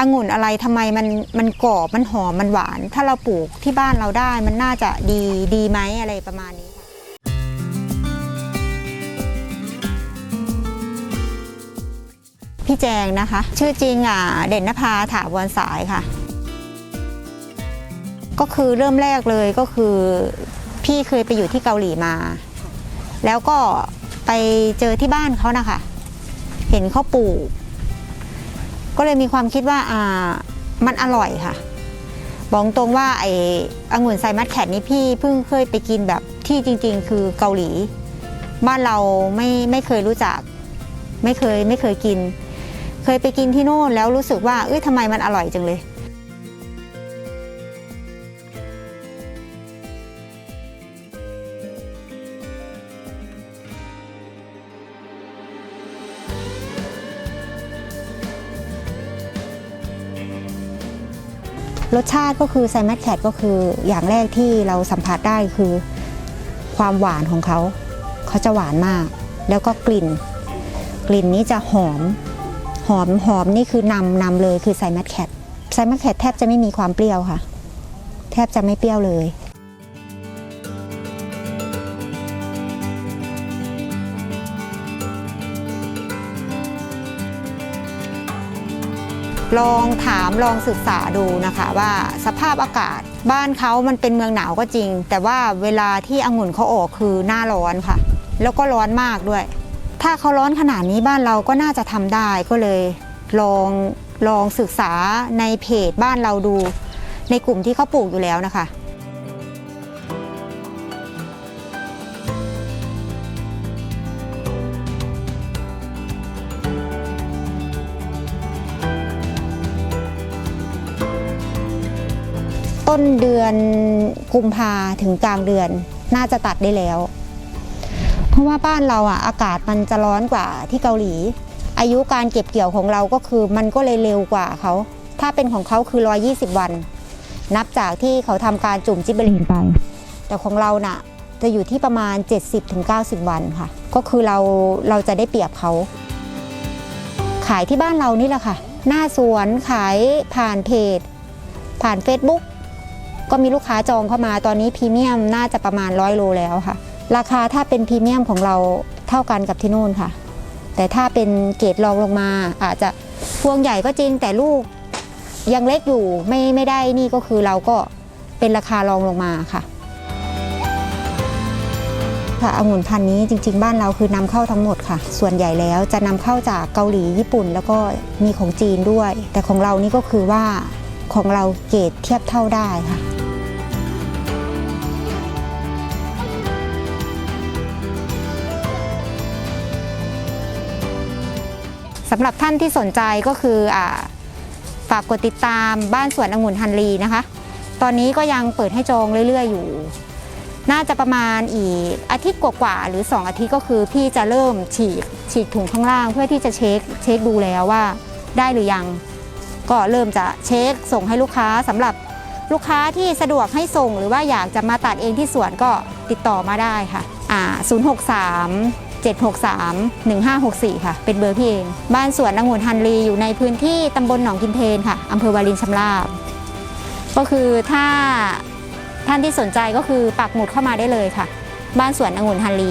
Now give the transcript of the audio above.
องุ่นอะไรทำไมมันมันกรอบมันหอมมันหวาน ถ้าเราปลูกที่บ้านเราได้มันน่าจะดีดีไหมอะไรประมาณนี้พี่แจงนะคะ ชื่อจริงอะเด่นนภาถาวรสายค่ะ ก็คือเริ่มแรกเลยก็คือ พี่เคยไปอยู่ที่เกาหลีมา แล้วก็ไปเจอที่บ้านเขานะคะ เห็นเขาปลูก ก็เลยมีความคิดว่าอ่ามันอร่อยค่ะ บอกตรงว่าไอ้องุ่นไซมัสแคทนี่พี่เพิ่งเคยไปกินแบบที่จริง ๆ คือเกาหลี บ้านเราไม่ไม่เคยรู้จัก ไม่เคยไม่เคยกิน เคยไปกินที่โน่นแล้วรู้สึกว่าเอ้ยทำไมมันอร่อยจังเลย รสชาติก็คือไซมัสแคทก็คืออย่างแรกที่เราสัมผัสได้คือ ความหวานของเขา เขาจะหวานมาก แล้วก็กลิ่น กลิ่นนี้จะหอม หอมหอมนี่คือนำนำเลยคือไซมัสแคทไซมัสแคทแทบจะไม่มีความเปรี้ยวค่ะ แทบจะไม่เปรี้ยวเลย ลองถามลองศึกษาดูนะคะว่าสภาพอากาศบ้านเขามันเป็นเมืองหนาวก็จริง แต่ว่าเวลาที่องุ่นเขาออกคือหน้าร้อนค่ะ แล้วก็ร้อนมากด้วย ถ้าเขาร้อนขนาดนี้บ้านเราก็น่าจะทำได้ก็เลยลองลองศึกษาในเพจบ้านเราดู ในกลุ่มที่เขาปลูกอยู่แล้วนะคะ ต้นเดือนกุมภาถึงกลางเดือนน่าจะตัดได้แล้ว เพราะว่าบ้านเราอะอากาศมันจะร้อนกว่าที่เกาหลี อายุการเก็บเกี่ยวของเราก็คือมันก็เลยเร็วกว่าเขาถ้าเป็นของเขาคือ 120 วัน นับจากที่เขาทำการจุ่มจิบเบอรีนไป แต่ของเราน่ะจะอยู่ที่ประมาณ 70-90 วันค่ะ ก็คือเราเราจะได้เปรียบเขา ขายที่บ้านเรานี่แหละค่ะ หน้าสวนขายผ่านเพจ ผ่าน Facebook ก็มีลูกค้าจองเข้ามาตอนนี้พรีเมียมน่าจะประมาณร้อยโลแล้วค่ะ ราคาถ้าเป็นพรีเมียมของเราเท่ากันกับที่นู่นค่ะ แต่ถ้าเป็นเกรดรองลงมาอาจจะพวงใหญ่ก็จริงแต่ลูกยังเล็กอยู่ไม่ไม่ได้นี่ก็คือเราก็เป็นราคารองลงมาค่ะค่ะองุ่นพันธุ์นี้จริง ๆ บ้านเราคือนำเข้าทั้งหมดค่ะ ส่วนใหญ่แล้วจะนำเข้าจากเกาหลีญี่ปุ่น แล้วก็มีของจีนด้วย แต่ของเรานี่ก็คือว่าของเราเกรดเทียบเท่าได้ค่ะ สำหรับท่านที่สนใจก็คืออฝากกดติดตามบ้านสวนองุ่นฮันรีนะคะ ตอนนี้ก็ยังเปิดให้จองเรื่อย ๆ อยู่ น่าจะประมาณอีกอาทิตย์กว่าๆหรือ 2 อาทิตย์ก็คือพี่จะเริ่มฉีดฉีดถุงข้างล่าง เพื่อที่จะเช็คเช็คดูแล้วว่าได้หรือยัง ก็เริ่มจะเช็คส่งให้ลูกค้าสำหรับลูกค้าที่สะดวกให้ส่งหรือว่าอยากจะมาตัดเองที่สวนก็ติดต่อมาได้ค่ะอ่า063 763 1564 ค่ะ เป็นเบอร์พี่เอง บ้านสวนองุ่นฮันรีอยู่ในพื้นที่ตำบลหนองกินเพนค่ะอำเภอวารินชำราบ ก็คือถ้าท่านที่สนใจก็คือปักหมุดเข้ามาได้เลยค่ะ บ้านสวนองุ่นฮันรี